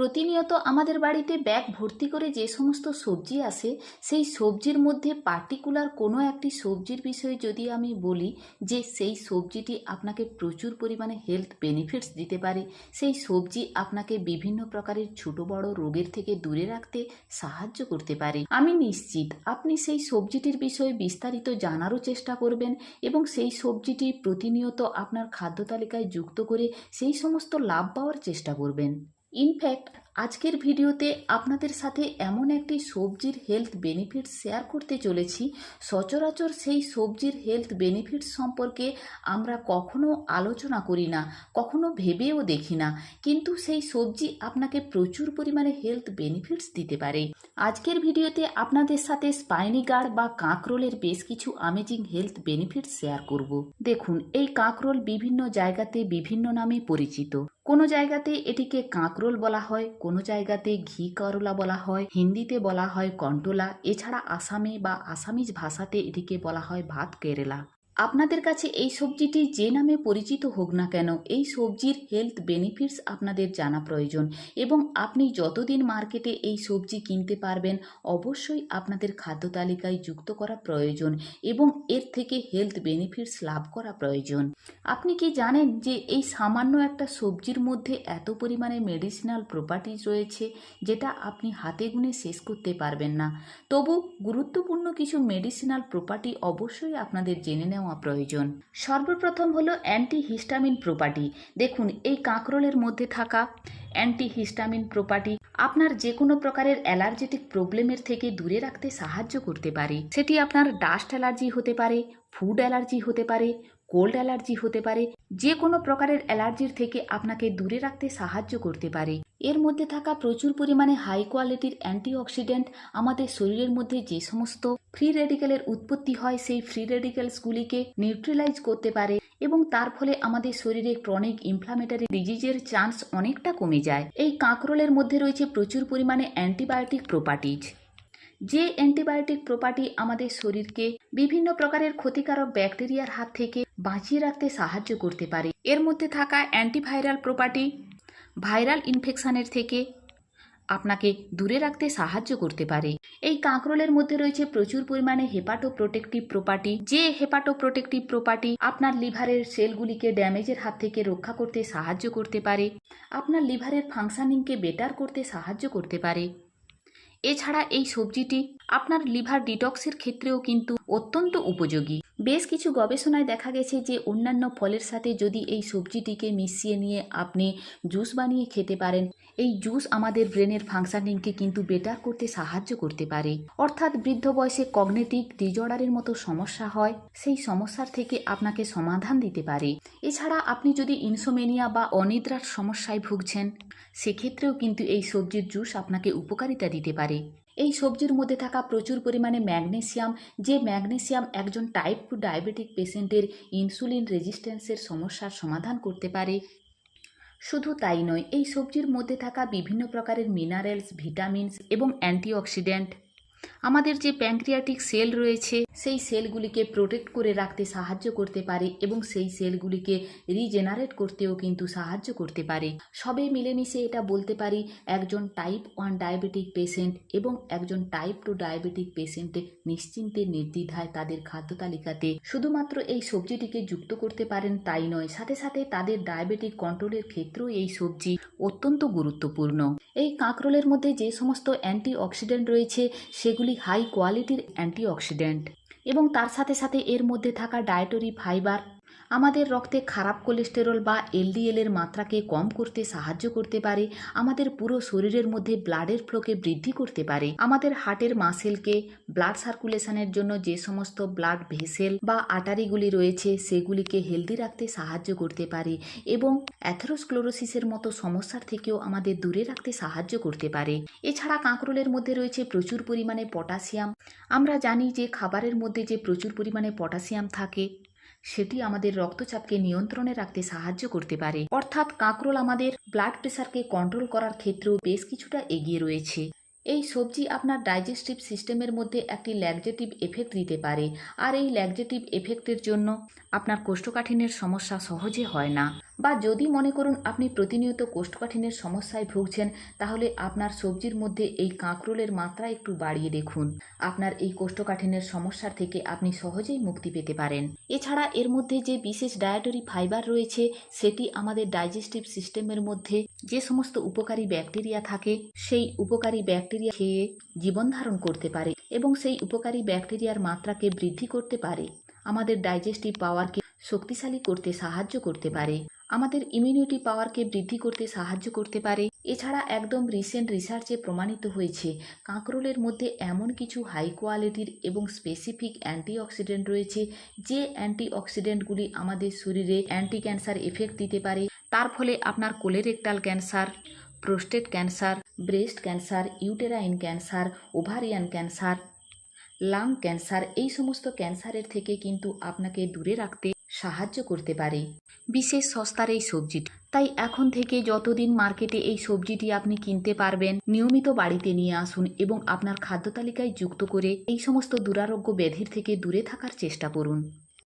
প্রতিনিয়ত আমাদের বাড়িতে ব্যাগ ভর্তি করে যে সমস্ত সবজি আসে, সেই সবজির মধ্যে পার্টিকুলার কোনো একটি সবজির বিষয়ে যদি আমি বলি যে সেই সবজিটি আপনাকে প্রচুর পরিমাণে হেলথ বেনিফিটস দিতে পারে, সেই সবজি আপনাকে বিভিন্ন প্রকারের ছোট বড় রোগের থেকে দূরে রাখতে সাহায্য করতে পারে। আমি নিশ্চিত আপনি সেই সবজিটির বিষয়ে বিস্তারিত জানারও চেষ্টা করবেন এবং সেই সবজিটি প্রতিনিয়ত আপনার খাদ্য তালিকায় যুক্ত করে সেই সমস্ত লাভ পাওয়ার চেষ্টা করবেন। impact আজকের ভিডিওতে আপনাদের সাথে এমন একটি সবজির হেলথ বেনিফিটস শেয়ার করতে চলেছি। সচরাচর সেই সবজির হেলথ বেনিফিটস সম্পর্কে আমরা কখনো আলোচনা করি না, কখনো ভেবেও দেখি না। কিন্তু সেই সবজি আপনাকে প্রচুর পরিমাণে হেলথ বেনিফিটস দিতে পারে। আজকের ভিডিওতে আপনাদের সাথে স্পাইনি গার্ড বা কাঁকরোলের বেশ কিছু আমেজিং হেলথ বেনিফিটস শেয়ার করব। দেখুন, এই কাঁকরোল বিভিন্ন জায়গাতে বিভিন্ন নামে পরিচিত। কোনো জায়গাতে এটিকে কাঁকরোল বলা হয় কোনো জায়গাতে ঘি করলা বলা হয়, হিন্দিতে বলা হয় কন্টোলা, এছাড়া আসামে বা আসামিজ ভাষাতে এটিকে বলা হয় ভাত কেরেলা। আপনাদের কাছে এই সবজিটি যে নামে পরিচিত হোক না কেন, এই সবজির হেলথ বেনিফিটস আপনাদের জানা প্রয়োজন এবং আপনি যতদিন মার্কেটে এই সবজি কিনতে পারবেন, অবশ্যই আপনাদের খাদ্য তালিকায় যুক্ত করা প্রয়োজন এবং এর থেকে হেলথ বেনিফিটস লাভ করা প্রয়োজন। আপনি কি জানেন যে এই সামান্য একটা সবজির মধ্যে এত পরিমাণে মেডিসিনাল প্রপার্টিজ রয়েছে যেটা আপনি হাতে গুনে শেষ করতে পারবেন না? তবু গুরুত্বপূর্ণ কিছু মেডিসিনাল প্রপার্টি অবশ্যই আপনাদের জেনে নেওয়া প্রয়োজন সর্বপ্রথম হলো অ্যান্টিহিস্টামিন প্রপার্টি। দেখুন, এই কাঁকরোলের মধ্যে থাকা অ্যান্টিহিস্টামিন প্রপার্টি আপনার যে কোনো প্রকারের অ্যালার্জেটিক প্রবলেমের থেকে দূরে রাখতে সাহায্য করতে পারে। সেটি আপনার ডাস্ট অ্যালার্জি হতে পারে, ফুড অ্যালার্জি হতে পারে কোল্ড অ্যালার্জি হতে পারে, যে কোনো প্রকারের অ্যালার্জির থেকে আপনাকে দূরে রাখতে সাহায্য করতে পারে। এর মধ্যে থাকা প্রচুর পরিমাণে হাই কোয়ালিটির অ্যান্টিঅক্সিডেন্ট আমাদের শরীরের মধ্যে যে সমস্ত ফ্রি রেডিক্যালের উৎপত্তি হয়, সেই ফ্রি রেডিক্যালসগুলিকে নিউট্রিলাইজ করতে পারে এবং তার ফলে আমাদের শরীরে ক্রনিক ইনফ্লামেটারি ডিজিজের চান্স অনেকটা কমে যায়। এই কাঁকরোলের মধ্যে রয়েছে প্রচুর পরিমাণে অ্যান্টিবায়োটিক প্রপার্টিজ যে অ্যান্টিবায়োটিক প্রপার্টি আমাদের শরীরকে বিভিন্ন প্রকারের ক্ষতিকারক ব্যাকটেরিয়ার হাত থেকে বাঁচিয়ে রাখতে সাহায্য করতে পারে। এর মধ্যে থাকা অ্যান্টিভাইরাল প্রপার্টি, ভাইরাল ইনফেকশানের থেকে আপনাকে দূরে রাখতে সাহায্য করতে পারে। এই কাঁকরোলের মধ্যে রয়েছে প্রচুর পরিমাণে হেপাটো প্রোটেক্টিভ প্রপার্টি যে হেপাটো প্রোটেক্টিভ প্রপার্টি আপনার লিভারের সেলগুলিকে ড্যামেজের হাত থেকে রক্ষা করতে সাহায্য করতে পারে। আপনার লিভারের ফাংশনিংকে বেটার করতে সাহায্য করতে পারে। এছাড়া এই সবজিটি আপনার লিভার ডিটক্সের ক্ষেত্রেও কিন্তু অত্যন্ত উপযোগী। বেশ কিছু গবেষণায় দেখা গেছে যে অন্যান্য ফলের সাথে যদি এই সবজিটিকে মিশিয়ে নিয়ে আপনি জুস বানিয়ে খেতে পারেন, এই জুস আমাদের ব্রেনের ফাংশনিংকে কিন্তু বেটার করতে সাহায্য করতে পারে। অর্থাৎ বৃদ্ধ বয়সে কগনেটিভ ডিজর্ডারের মতো সমস্যা হয়, সেই সমস্যার থেকে আপনাকে সমাধান দিতে পারে। এছাড়া আপনি যদি ইনসোমেনিয়া বা অনিদ্রার সমস্যায় ভুগছেন, সেক্ষেত্রেও কিন্তু এই সবজির জুস আপনাকে উপকারিতা দিতে পারে। এই সবজির মধ্যে থাকা প্রচুর পরিমাণে ম্যাগনেসিয়াম, যে ম্যাগনেসিয়াম একজন টাইপ টু ডায়াবেটিক পেশেন্টের ইনসুলিন রেজিস্ট্যান্সের সমস্যার সমাধান করতে পারে। শুধু তাই নয়, এই সবজির মধ্যে থাকা বিভিন্ন প্রকারের মিনারেলস ভিটামিনস এবং অ্যান্টিঅক্সিডেন্ট আমাদের যে প্যাংক্রিয়াটিক সেল রয়েছে, সেই সেলগুলিকে প্রোটেক্ট করে রাখতে সাহায্য করতে পারে এবং সেই সেলগুলিকে রিজেনারেট করতেও কিন্তু সাহায্য করতে পারে। সবে মিলেমিশে এটা বলতে পারি, একজন টাইপ ওয়ান ডায়াবেটিক পেশেন্ট এবং একজন টাইপ টু ডায়াবেটিক পেশেন্টে নিশ্চিন্তে নির্দ্বিধায় তাদের খাদ্য তালিকাতে শুধুমাত্র এই সবজিটিকে যুক্ত করতে পারেন তাই নয়, সাথে সাথে তাদের ডায়াবেটিক কন্ট্রোলের ক্ষেত্রেও এই সবজি অত্যন্ত গুরুত্বপূর্ণ। এই কাঁকরোলের মধ্যে যে সমস্ত অ্যান্টি অক্সিডেন্ট রয়েছে সেগুলি হাই কোয়ালিটির অ্যান্টিঅক্সিডেন্ট এবং তার সাথে সাথে এর মধ্যে থাকা ডায়েটরি ফাইবার আমাদের রক্তে খারাপ কোলেস্টেরল বা এলডিএল এর মাত্রাকে কম করতে সাহায্য করতে পারে, আমাদের পুরো শরীরের মধ্যে ব্লাডের ফ্লোকে বৃদ্ধি করতে পারে। আমাদের হার্টের মাসেলকে, ব্লাড সার্কুলেশনের জন্য যে সমস্ত ব্লাড ভেসেল বা আটারিগুলি রয়েছে, সেগুলিকে হেলদি রাখতে সাহায্য করতে পারে এবং অ্যাথেরোস্ক্লোরোসিসের মতো সমস্যার থেকেও আমাদের দূরে রাখতে সাহায্য করতে পারে। এছাড়া কাঁকরোলের মধ্যে রয়েছে প্রচুর পরিমাণে পটাশিয়াম। আমরা জানি যে খাবারের মধ্যে যে প্রচুর পরিমাণে পটাশিয়াম থাকে সেটি আমাদের রক্তচাপকে নিয়ন্ত্রণে রাখতে সাহায্য করতে পারে। অর্থাৎ কাঁকরোল আমাদের ব্লাড প্রেশারকে কন্ট্রোল করার ক্ষেত্রেও বেশ কিছুটা এগিয়ে রয়েছে। এই সবজি আপনার ডাইজেস্টিভ সিস্টেমের মধ্যে একটি ল্যাগজেটিভ এফেক্ট দিতে পারে। আর এই ল্যাগজেটিভ এফেক্টের জন্য আপনার কোষ্ঠকাঠিন্যের সমস্যা সহজে হয় না। বা যদি মনে করুন আপনি প্রতিনিয়ত কোষ্ঠকাঠিন্যের সমস্যায় ভুগছেন, তাহলে আপনার সবজির মধ্যে এই কাঁকরোলের মাত্রা একটু বাড়িয়ে দেখুন। আপনার এই কোষ্ঠকাঠিন্যের সমস্যার থেকে আপনি সহজেই মুক্তি পেতে পারেন। এছাড়া এর মধ্যে যে বিশেষ ডায়েটরি ফাইবার রয়েছে, সেটি আমাদের ডাইজেস্টিভ সিস্টেমের মধ্যে যে সমস্ত উপকারী ব্যাকটেরিয়া থাকে, সেই উপকারী ব্যাকটেরিয়া খেয়ে জীবন ধারণ করতে পারে এবং সেই উপকারী ব্যাকটেরিয়ার মাত্রাকে বৃদ্ধি করতে পারে। আমাদের ডাইজেস্টিভ পাওয়ারকে শক্তিশালী করতে সাহায্য করতে পারে। আমাদের ইমিউনিটি পাওয়ারকে বৃদ্ধি করতে সাহায্য করতে পারে। এছাড়া একদম রিসেন্ট রিসার্চে প্রমাণিত হয়েছে, কাঁকরোলের মধ্যে এমন কিছু হাই কোয়ালিটির এবং স্পেসিফিক অ্যান্টিঅক্সিডেন্ট রয়েছে, যে অ্যান্টিঅক্সিডেন্টগুলি আমাদের শরীরে অ্যান্টি ক্যান্সার এফেক্ট দিতে পারে। তার ফলে আপনার colorectal cancer prostate cancer breast cancer uterine cancer ovarian cancer lung cancer এই সমস্ত ক্যান্সারের থেকে কিন্তু আপনাকে দূরে রাখতে সাহায্য করতে পারে। বিশেষ সস্তার এই সবজিটি। তাই এখন থেকে যতদিন মার্কেটে এই সবজিটি আপনি কিনতে পারবেন, নিয়মিত বাড়িতে নিয়ে আসুন এবং আপনার খাদ্য তালিকায় যুক্ত করে এই সমস্ত দুরারোগ্য ব্যাধির থেকে দূরে থাকার চেষ্টা করুন।